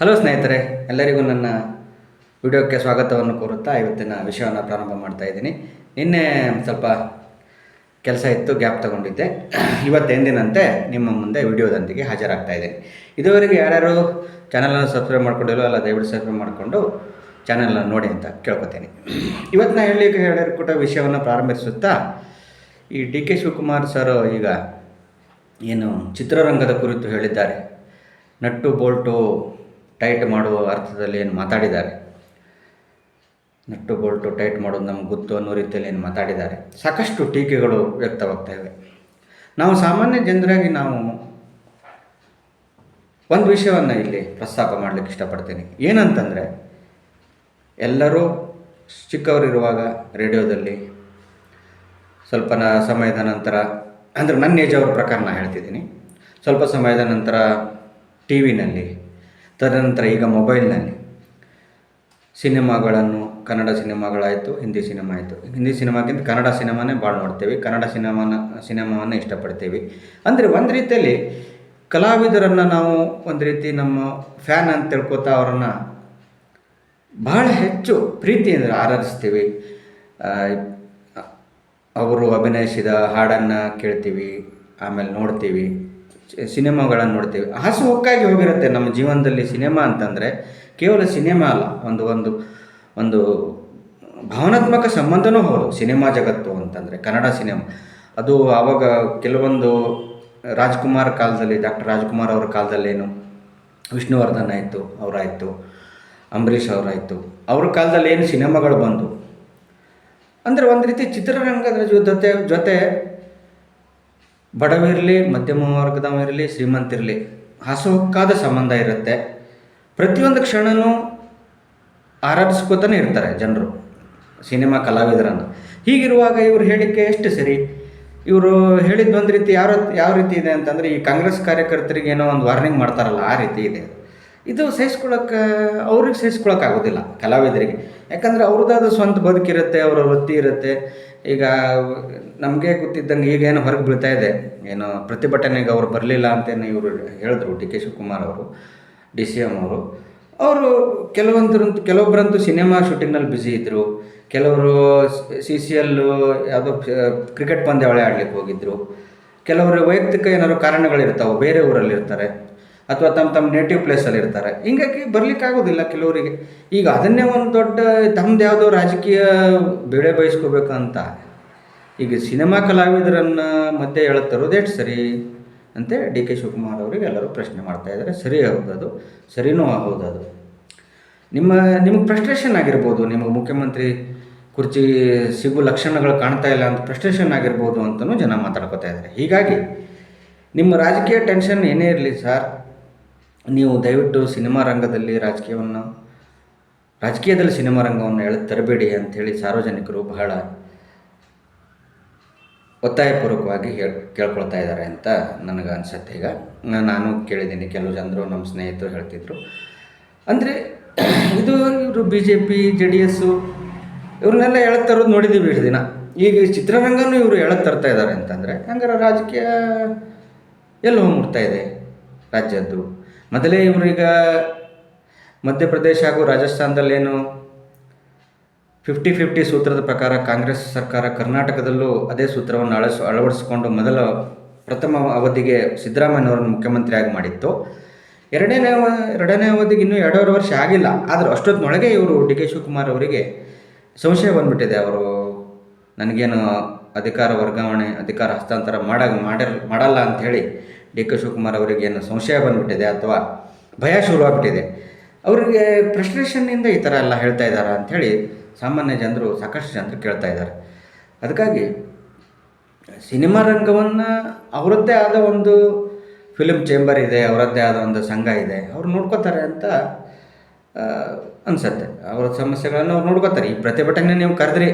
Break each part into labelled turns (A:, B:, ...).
A: Hello ಸ್ನೇಹಿತರೆ, ಎಲ್ಲರಿಗೂ ನನ್ನ ವಿಡಿಯೋಕ್ಕೆ ಸ್ವಾಗತವನ್ನು ಕೋರುತ್ತಾ ಇವತ್ತಿನ ವಿಷಯವನ್ನು ಪ್ರಾರಂಭ ಮಾಡ್ತಾ ಇದ್ದೀನಿ. ನಿನ್ನೆ ಸ್ವಲ್ಪ ಕೆಲಸ ಇತ್ತು, ಗ್ಯಾಪ್ ತಗೊಂಡಿದ್ದೆ. ಇವತ್ತು ಎಂದಿನಂತೆ ನಿಮ್ಮ ಮುಂದೆ ವಿಡಿಯೋದೊಂದಿಗೆ ಹಾಜರಾಗ್ತಾ ಇದ್ದೀನಿ. ಇದುವರೆಗೆ ಯಾರ್ಯಾರು ಚಾನಲನ್ನು ಸಬ್ಸ್ಕ್ರೈಬ್ ಮಾಡ್ಕೊಂಡಿಲ್ಲ, ಅಲ್ಲ ದಯವಿಟ್ಟು ಸಬ್ಸ್ಕ್ರೈಬ್ ಮಾಡಿಕೊಂಡು ಚಾನೆಲನ್ನು ನೋಡಿ ಅಂತ ಕೇಳ್ಕೊತೀನಿ. ಇವತ್ತು ನಾನು ಹೇಳಲಿಕ್ಕೆ ಕೂಡ ವಿಷಯವನ್ನು ಪ್ರಾರಂಭಿಸುತ್ತಾ, ಈ ಡಿ ಕೆ ಶಿವಕುಮಾರ್ ಸರ್ ಈಗ ಏನು ಚಿತ್ರರಂಗದ ಕುರಿತು ಹೇಳಿದ್ದಾರೆ. ನಟ್ಟು, ಬೋಲ್ಟು ಟೈಟ್ ಮಾಡುವ ಅರ್ಥದಲ್ಲಿ ಏನು ಮಾತಾಡಿದ್ದಾರೆ? ನಟ್ಟು ಬೋಲ್ಟು ಟೈಟ್ ಮಾಡೋದು ನಮ್ಗೆ ಗೊತ್ತು ಅನ್ನೋ ರೀತಿಯಲ್ಲಿ ಏನು ಮಾತಾಡಿದ್ದಾರೆ? ಸಾಕಷ್ಟು ಟೀಕೆಗಳು ವ್ಯಕ್ತವಾಗ್ತಾ ನಾವು ಸಾಮಾನ್ಯ ಜನರಾಗಿ ನಾವು ಒಂದು ವಿಷಯವನ್ನು ಇಲ್ಲಿ ಪ್ರಸ್ತಾಪ ಮಾಡಲಿಕ್ಕೆ ಇಷ್ಟಪಡ್ತೀನಿ. ಏನಂತಂದರೆ, ಎಲ್ಲರೂ ಚಿಕ್ಕವರಿರುವಾಗ ರೇಡಿಯೋದಲ್ಲಿ ಸ್ವಲ್ಪ ಸಮಯದ ನಂತರ, ಅಂದರೆ ನನ್ನ ಏಜ್ ಅವ್ರ ಪ್ರಕಾರ ನಾನು ಹೇಳ್ತಿದ್ದೀನಿ. ಸ್ವಲ್ಪ ಸಮಯದ ನಂತರ ಟಿ ವಿನಲ್ಲಿ ತದನಂತರ ಈಗ ಮೊಬೈಲ್ನಲ್ಲಿ ಸಿನಿಮಾಗಳನ್ನು, ಕನ್ನಡ ಸಿನಿಮಾಗಳಾಯಿತು, ಹಿಂದಿ ಸಿನಿಮಾ ಆಯಿತು ಹಿಂದಿ ಸಿನಿಮಾಗಿಂತ ಕನ್ನಡ ಸಿನಿಮಾನೇ ಭಾಳ ನೋಡ್ತೇವೆ. ಕನ್ನಡ ಸಿನಿಮಾನ, ಸಿನಿಮಾವನ್ನು ಇಷ್ಟಪಡ್ತೇವೆ. ಅಂದರೆ ಒಂದು ರೀತಿಯಲ್ಲಿ ಕಲಾವಿದರನ್ನು ನಾವು ಒಂದು ರೀತಿ ನಮ್ಮ ಫ್ಯಾನ್ ಅಂತ ತಿಳ್ಕೊತಾ ಅವರನ್ನು ಬಹಳ ಹೆಚ್ಚು ಪ್ರೀತಿಯಿಂದ ಆರಾಧಿಸ್ತೀವಿ. ಅವರು ಅಭಿನಯಿಸಿದ ಹಾಡನ್ನು ಕೇಳ್ತೀವಿ, ಆಮೇಲೆ ನೋಡ್ತೀವಿ. ಸಿನಿಮಾಗಳನ್ನು ನೋಡ್ತೀವಿ. ಹಾಸು ಹೊಕ್ಕಾಗಿ ಹೋಗಿರುತ್ತೆ ನಮ್ಮ ಜೀವನದಲ್ಲಿ ಸಿನಿಮಾ ಅಂತಂದರೆ ಕೇವಲ ಸಿನಿಮಾ ಅಲ್ಲ, ಒಂದು ಒಂದು ಒಂದು ಭಾವನಾತ್ಮಕ ಸಂಬಂಧನೂ ಹೌದು. ಸಿನಿಮಾ ಜಗತ್ತು ಅಂತಂದರೆ, ಕನ್ನಡ ಸಿನಿಮಾ. ಅದು ಆವಾಗ ಕೆಲವೊಂದು ರಾಜ್ಕುಮಾರ್ ಕಾಲದಲ್ಲಿ, ಡಾಕ್ಟರ್ ರಾಜ್ಕುಮಾರ್ ಅವರ ಕಾಲದಲ್ಲೇನು ವಿಷ್ಣುವರ್ಧನ್ ಆಯಿತು, ಅವರಾಯಿತು, ಅಂಬರೀಷ್ ಅವರಾಯಿತು, ಅವ್ರ ಕಾಲದಲ್ಲಿ ಏನು ಸಿನಿಮಾಗಳು ಬಂದವು ಅಂದರೆ ಒಂದು ರೀತಿ ಚಿತ್ರರಂಗದ ಜೊತೆ ಜೊತೆ ಬಡವಿರಲಿ, ಮಧ್ಯಮ ವರ್ಗದವರಿರಲಿ, ಶ್ರೀಮಂತಿರಲಿ, ಹಾಸುಹೊಕ್ಕಾದ ಸಂಬಂಧ ಇರುತ್ತೆ. ಪ್ರತಿಯೊಂದು ಕ್ಷಣನೂ ಆರಾಧಿಸ್ಕೋತಾನೆ ಇರ್ತಾರೆ ಜನರು, ಸಿನಿಮಾ ಕಲಾವಿದರನ್ನು ಹೀಗಿರುವಾಗ ಇವರು ಹೇಳಿಕೆ ಎಷ್ಟು ಸರಿ? ಇವರು ಹೇಳಿದ ಒಂದು ರೀತಿ ಯಾವ ಯಾವ ರೀತಿ ಇದೆ ಅಂತಂದರೆ, ಈ ಕಾಂಗ್ರೆಸ್ ಕಾರ್ಯಕರ್ತರಿಗೆ ಏನೋ ಒಂದು ವಾರ್ನಿಂಗ್ ಮಾಡ್ತಾರಲ್ಲ, ಆ ರೀತಿ ಇದೆ. ಇದು ಸಹಿಸ್ಕೊಳಕ್ಕೆ ಅವ್ರಿಗೆ ಸಹಿಸ್ಕೊಳ್ಳೋಕ್ಕಾಗೋದಿಲ್ಲ ಕಲಾವಿದರಿಗೆ. ಯಾಕಂದರೆ ಅವ್ರದ್ದಾದ ಸ್ವಂತ ಬದುಕಿರುತ್ತೆ, ಅವರ ವೃತ್ತಿ ಇರುತ್ತೆ. ಈಗ ನಮಗೆ ಗೊತ್ತಿದ್ದಂಗೆ ಈಗೇನು ಹೊರಗೆ ಬೀಳ್ತಾ ಇದೆ. ಏನು ಪ್ರತಿಭಟನೆಗೆ ಅವರು ಬರಲಿಲ್ಲ ಅಂತೇನು ಇವರು ಹೇಳಿದ್ರು ಡಿ ಕೆ ಶಿವಕುಮಾರ್ ಅವರು, ಡಿ ಸಿ ಎಂ ಅವರು. ಅವರು ಕೆಲವೊಂದರಂತೂ ಕೆಲವೊಬ್ಬರಂತೂ ಸಿನಿಮಾ ಶೂಟಿಂಗ್ನಲ್ಲಿ ಬ್ಯುಸಿ ಇದ್ದರು ಕೆಲವರು ಸಿ ಸಿ ಎಲ್ಲು ಯಾವುದೋ ಕ್ರಿಕೆಟ್ ಪಂದ್ಯಾವಳಿ ಆಡಲಿಕ್ಕೆ ಹೋಗಿದ್ದರು ಕೆಲವರು ವೈಯಕ್ತಿಕ ಏನಾದ್ರು ಕಾರಣಗಳಿರ್ತಾವೆ, ಬೇರೆ ಊರಲ್ಲಿ ಇರ್ತಾರೆ ಅಥವಾ ತಮ್ಮ ತಮ್ಮ ನೇಟಿವ್ ಪ್ಲೇಸಲ್ಲಿ ಇರ್ತಾರೆ. ಹಿಂಗಾಗಿ ಬರ್ಲಿಕ್ಕಾಗೋದಿಲ್ಲ ಕೆಲವರಿಗೆ. ಈಗ ಅದನ್ನೇ ಒಂದು ದೊಡ್ಡ ತಮ್ಮದು ಯಾವುದೋ ರಾಜಕೀಯ ಬೇಳೆ ಅಂತ ಈಗ ಸಿನಿಮಾ ಕಲಾವಿದರನ್ನು ಮತ್ತೆ ಎಷ್ಟು ಸರಿ ಅಂತ ಡಿ ಕೆ ಶಿವಕುಮಾರ್ ಅವರಿಗೆ ಎಲ್ಲರೂ ಪ್ರಶ್ನೆ ಮಾಡ್ತಾ ಇದ್ದಾರೆ. ಸರಿ ಹೌದದು ಸರಿನೂ ಅದು. ನಿಮ್ಮ, ನಿಮಗೆ ಫ್ರಸ್ಟ್ರೇಷನ್ ಆಗಿರ್ಬೋದು, ನಿಮಗೆ ಮುಖ್ಯಮಂತ್ರಿ ಕುರ್ಚಿ ಸಿಗುವ ಲಕ್ಷಣಗಳು ಕಾಣ್ತಾ ಇಲ್ಲ ಅಂತ ಫ್ರಸ್ಟ್ರೇಷನ್ ಆಗಿರ್ಬೋದು ಅಂತಲೂ ಜನ ಮಾತಾಡ್ಕೋತಾ ಇದ್ದಾರೆ. ಹೀಗಾಗಿ ನಿಮ್ಮ ರಾಜಕೀಯ ಟೆನ್ಷನ್ ಏನೇ ಇರಲಿ ಸರ್ ನೀವು ದಯವಿಟ್ಟು ಸಿನಿಮಾ ರಂಗದಲ್ಲಿ ರಾಜಕೀಯವನ್ನು, ರಾಜಕೀಯದಲ್ಲಿ ಸಿನಿಮಾ ರಂಗವನ್ನು ಎಳೆ ತರಬೇಡಿ ಅಂಥೇಳಿ ಸಾರ್ವಜನಿಕರು ಬಹಳ ಒತ್ತಾಯಪೂರ್ವಕವಾಗಿ ಹೇಳ್, ಕೇಳ್ಕೊಳ್ತಾ ಇದ್ದಾರೆ ಅಂತ ನನಗೆ ಅನಿಸುತ್ತೆ. ಈಗ ನಾನು ಕೇಳಿದ್ದೀನಿ, ಕೆಲವು ಜನರು ನಮ್ಮ ಸ್ನೇಹಿತರು ಹೇಳ್ತಿದ್ರು. ಅಂದರೆ ಇದು ಇವರು B J P J D S ಇವ್ರನ್ನೆಲ್ಲ ಎಳೆತರೋದು ನೋಡಿದ್ದೀವಿ ಇಷ್ಟು ದಿನ. ಈಗ ಚಿತ್ರರಂಗನೂ ಇವರು ಎಳೆ ತರ್ತಾ ಇದ್ದಾರೆ ಅಂತಂದರೆ, ಹಂಗಾರೆ ರಾಜಕೀಯ ಎಲ್ಲಿ ಹೋಗ್ಬಿಡ್ತಾ ಇದೆ ರಾಜ್ಯದ್ದು. ಮೊದಲೇ ಇವ್ರೀಗ ಮಧ್ಯಪ್ರದೇಶ ಹಾಗೂ ರಾಜಸ್ಥಾನದಲ್ಲೇನು ಫಿಫ್ಟಿ ಫಿಫ್ಟಿ ಸೂತ್ರದ ಪ್ರಕಾರ ಕಾಂಗ್ರೆಸ್ ಸರ್ಕಾರ ಕರ್ನಾಟಕದಲ್ಲೂ ಅದೇ ಸೂತ್ರವನ್ನು ಅಳಸ್ ಅಳವಡಿಸಿಕೊಂಡು ಮೊದಲ ಪ್ರಥಮ ಅವಧಿಗೆ ಸಿದ್ದರಾಮಯ್ಯನವರನ್ನು ಮುಖ್ಯಮಂತ್ರಿಯಾಗಿ ಮಾಡಿತ್ತು. ಎರಡನೇ ಎರಡನೇ ಅವಧಿಗೆ ಇನ್ನೂ ಎರಡೂವರೆ ವರ್ಷ ಆಗಿಲ್ಲ. ಆದರೆ ಅಷ್ಟೊತ್ತಿನೊಳಗೆ ಇವರು ಡಿ ಕೆ ಶಿವಕುಮಾರ್ ಅವರಿಗೆ ಸಂಶಯ ಬಂದ್ಬಿಟ್ಟಿದೆ. ಅವರು ನನಗೇನು ಅಧಿಕಾರ ವರ್ಗಾವಣೆ, ಅಧಿಕಾರ ಹಸ್ತಾಂತರ ಮಾಡ ಮಾಡಿರ್, ಮಾಡಲ್ಲ ಅಂಥೇಳಿ ಡಿ ಕೆ ಶಿವಕುಮಾರ್ ಅವರಿಗೆ ಏನು ಸಂಶಯ ಬಂದುಬಿಟ್ಟಿದೆ ಅಥವಾ ಭಯ ಶುರುವಾಗ್ಬಿಟ್ಟಿದೆ ಅವರಿಗೆ ಫ್ರಸ್ಟ್ರೇಷನ್ನಿಂದ ಈ ಥರ ಎಲ್ಲ ಹೇಳ್ತಾ ಇದ್ದಾರೆ ಅಂಥೇಳಿ ಸಾಮಾನ್ಯ ಜನರು, ಸಾಕಷ್ಟು ಜನರು ಕೇಳ್ತಾ ಇದ್ದಾರೆ. ಅದಕ್ಕಾಗಿ ಸಿನಿಮಾ ರಂಗವನ್ನು ಅವರದ್ದೇ ಆದ ಒಂದು ಫಿಲ್ಮ್ ಚೇಂಬರ್ ಇದೆ, ಅವರದ್ದೇ ಆದ ಒಂದು ಸಂಘ ಇದೆ, ಅವ್ರು ನೋಡ್ಕೋತಾರೆ ಅಂತ ಅನಿಸುತ್ತೆ. ಅವರ ಸಮಸ್ಯೆಗಳನ್ನು ಅವ್ರು ನೋಡ್ಕೋತಾರೆ. ಈ ಪ್ರತಿಭಟನೆ ನೀವು ಕರೆದ್ರಿ.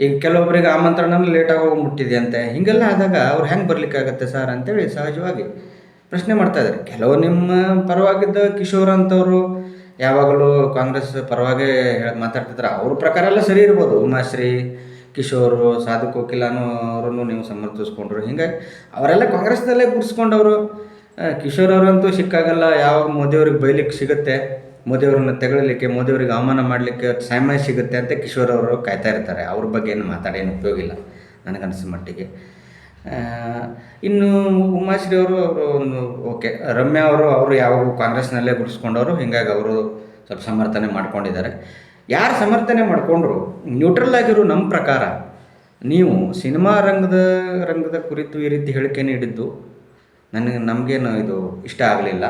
A: ಈಗ ಕೆಲವೊಬ್ಬರಿಗೆ ಆಮಂತ್ರಣ ಲೇಟಾಗಿ ಹೋಗ್ಬಿಟ್ಟಿದೆ ಅಂತೆ. ಹೀಗೆಲ್ಲ ಆದಾಗ ಅವ್ರು ಹೆಂಗೆ ಬರಲಿಕ್ಕಾಗತ್ತೆ ಸರ್ ಅಂತೇಳಿ ಸಹಜವಾಗಿ ಪ್ರಶ್ನೆ ಮಾಡ್ತಾ ಇದ್ದಾರೆ. ಕೆಲವು ನಿಮ್ಮ ಪರವಾಗಿದ್ದ ಕಿಶೋರ್ ಅಂತವರು ಯಾವಾಗಲೂ ಕಾಂಗ್ರೆಸ್ ಪರವಾಗಿ ಹೇಳಿ ಮಾತಾಡ್ತಿದ್ರು. ಅವ್ರ ಪ್ರಕಾರ ಎಲ್ಲ ಸರಿ ಇರ್ಬೋದು. ಉಮಾಶ್ರೀ ಕಿಶೋರು ಸಾಧು ಅವರನ್ನು ನೀವು ಸಮರ್ಥಿಸ್ಕೊಂಡ್ರು. ಹಿಂಗಾಗಿ ಅವರೆಲ್ಲ ಕಾಂಗ್ರೆಸ್ನಲ್ಲೇ ಗುರ್ಸ್ಕೊಂಡವರು ಆ, ಕಿಶೋರ್ ಅವರಂತೂ ಸಿಕ್ಕಾಗಲ್ಲ. ಯಾವಾಗ ಮೋದಿಯವ್ರಿಗೆ ಬೈಲಿಕ್ಕೆ ಸಿಗುತ್ತೆ. ಮೋದಿಯವ್ರನ್ನ ತೆಗಳಲಿಕ್ಕೆ, ಮೋದಿಯವರಿಗೆ ಅವಮಾನ ಮಾಡಲಿಕ್ಕೆ ಸಮಯ ಸಿಗುತ್ತೆ ಅಂತ ಕಿಶೋರ್ ಅವರು ಕಾಯ್ತಾ ಇರ್ತಾರೆ. ಅವ್ರ ಬಗ್ಗೆ ಏನು ಮಾತಾಡೇನು ಉಪಯೋಗ ಇಲ್ಲ ಮಟ್ಟಿಗೆ. ಇನ್ನು ಉಮಾಶ್ರೀ ಅವರು ಅವರು ಒಂದು, ಓಕೆ, ರಮ್ಯಾ ಅವರು ಅವರು ಯಾವಾಗೂ ಕಾಂಗ್ರೆಸ್ನಲ್ಲೇ ಗುಡಿಸ್ಕೊಂಡವರು ಹೀಗಾಗಿ ಅವರು ಸ್ವಲ್ಪ ಸಮರ್ಥನೆ ಮಾಡ್ಕೊಂಡಿದ್ದಾರೆ. ಯಾರು ಸಮರ್ಥನೆ ಮಾಡಿಕೊಂಡ್ರು? ನ್ಯೂಟ್ರಲ್ ಆಗಿರೋ ನಮ್ಮ ಪ್ರಕಾರ, ನೀವು ಸಿನಿಮಾ ರಂಗದ ರಂಗದ ಕುರಿತು ಈ ರೀತಿ ಹೇಳಿಕೆ ನೀಡಿದ್ದು, ನನಗೆ, ನಮಗೇನು ಇದು ಇಷ್ಟ ಆಗಲಿಲ್ಲ.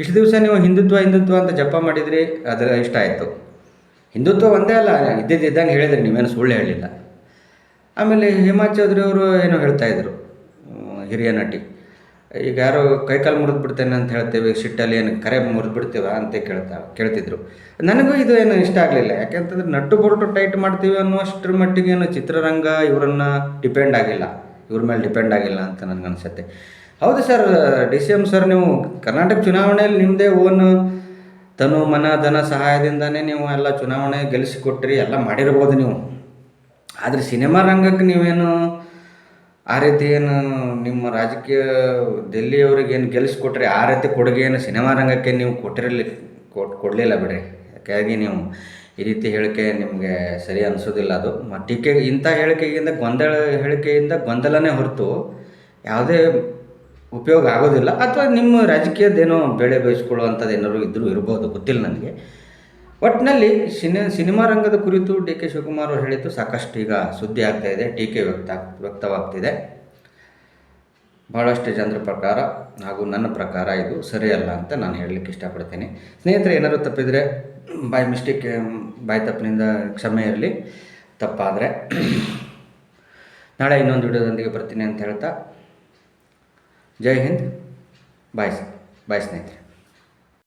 A: ಇಷ್ಟು ದಿವಸ ನೀವು ಹಿಂದುತ್ವ ಹಿಂದುತ್ವ ಅಂತ ಜಪ ಮಾಡಿದ್ರಿ ಅದರ ಇಷ್ಟ ಆಯಿತು. ಹಿಂದುತ್ವ ಒಂದೇ ಅಲ್ಲ ಇದ್ದಿದ್ದಂಗೆ ಹೇಳಿದ್ರಿ ನೀವೇನು ಸುಳ್ಳು ಹೇಳಿಲ್ಲ. ಆಮೇಲೆ ಹೇಮಾ ಚೌಧರಿ ಅವರು ಏನೋ ಹೇಳ್ತಾ ಇದ್ರು ಹ್ಮ್, ಹಿರಿಯ ನಟಿ. ಈಗ ಯಾರೋ ಕೈಕಾಲು ಮುರಿದು ಬಿಡ್ತೇನೆ ಅಂತ ಹೇಳ್ತೇವೆ ಸಿಟ್ಟಲ್ಲಿ ಏನು ಕರೆ ಮುರಿದು ಬಿಡ್ತೀವ ಅಂತ ಕೇಳ್ತಾ ಕೇಳ್ತಿದ್ರು. ನನಗೂ ಇದು ಏನು ಇಷ್ಟ ಆಗಲಿಲ್ಲ ಯಾಕೆಂತಂದ್ರೆ ನಟ್ಟು ಬೊರಟು ಟೈಟ್ ಮಾಡ್ತೀವಿ ಅನ್ನುವಷ್ಟರ ಮಟ್ಟಿಗೆ ಏನು ಚಿತ್ರರಂಗ ಇವರನ್ನು ಡಿಪೆಂಡ್ ಆಗಿಲ್ಲ. ಇವ್ರ ಮೇಲೆ ಡಿಪೆಂಡ್ ಆಗಿಲ್ಲ ಅಂತ ನನಗೆ ಅನಿಸುತ್ತೆ. ಹೌದು sir D C M sir ನೀವು ಕರ್ನಾಟಕ ಚುನಾವಣೆಯಲ್ಲಿ ನಿಮ್ಮದೇ ಓನ್ ತನು, ಮನ, ಧನ ಸಹಾಯದಿಂದನೇ ನೀವು ಎಲ್ಲ ಚುನಾವಣೆ ಗೆಲ್ಲಿಸಿಕೊಟ್ರಿ, ಎಲ್ಲ ಮಾಡಿರ್ಬೋದು ನೀವು. ಆದರೆ ಸಿನಿಮಾ ರಂಗಕ್ಕೆ ನೀವೇನು ಆ ರೀತಿ ಏನು ನಿಮ್ಮ ರಾಜಕೀಯ ಡೆಲ್ಲಿಯವ್ರಿಗೆ ಏನು ಗೆಲ್ಲಿಸ್ಕೊಟ್ರಿ, ಆ ರೀತಿ ಕೊಡುಗೆ ಏನು ಸಿನಿಮಾ ರಂಗಕ್ಕೆ ನೀವು ಕೊಟ್ಟಿರಲಿ, ಕೊಟ್, ಕೊಡಲಿಲ್ಲ ಬಿಡಿ ಯಾಕಾಗಿ ನೀವು ಈ ರೀತಿ ಹೇಳಿಕೆ ನಿಮಗೆ ಸರಿ ಅನಿಸೋದಿಲ್ಲ ಅದು. ಮತ್ತು ಟೀಕೆ ಇಂಥ ಹೇಳಿಕೆಗಿಂತ ಗೊಂದಲ, ಹೇಳಿಕೆಯಿಂದ ಗೊಂದಲನೇ ಹೊರತು ಯಾವುದೇ ಉಪಯೋಗ ಆಗೋದಿಲ್ಲ. ಅಥವಾ ನಿಮ್ಮ ರಾಜಕೀಯದ್ದೇನೋ ಬೇಳೆ ಬೇಯಿಸ್ಕೊಳ್ಳುವಂಥದ್ದು ಏನಾದ್ರು ಇದ್ದರೂ ಇರ್ಬೋದು, ಗೊತ್ತಿಲ್ಲ ನನಗೆ. ಒಟ್ಟಿನಲ್ಲಿ ಸಿನಿ, ಸಿನಿಮಾ ರಂಗದ ಕುರಿತು ಡಿ ಕೆ ಶಿವಕುಮಾರ್ ಅವರು ಹೇಳಿದ್ದು ಸಾಕಷ್ಟು ಈಗ ಸುದ್ದಿ ಆಗ್ತಾ ಇದೆ, ಟೀಕೆ ವ್ಯಕ್ತ, ವ್ಯಕ್ತವಾಗ್ತಿದೆ. ಭಾಳಷ್ಟು ಜನರ ಪ್ರಕಾರ ಹಾಗೂ ನನ್ನ ಪ್ರಕಾರ ಇದು ಸರಿಯಲ್ಲ ಅಂತ ನಾನು ಹೇಳಲಿಕ್ಕೆ ಇಷ್ಟಪಡ್ತೀನಿ. ಸ್ನೇಹಿತರೆ, ಏನಾದರೂ ತಪ್ಪಿದರೆ ಬೈ ಮಿಸ್ಟೇಕ್ ಬಾಯ್ ತಪ್ಪಿನಿಂದ ಕ್ಷಮೆ ಇರಲಿ, ತಪ್ಪಾದರೆ. ನಾಳೆ ಇನ್ನೊಂದು ವಿಡಿಯೋದೊಂದಿಗೆ ಬರ್ತೀನಿ ಅಂತ ಹೇಳ್ತಾ, ಜೈ ಹಿಂದ್, ಬಾಯ್ ಬಾಯ್ ಸ್ನೇಹಿತರೆ.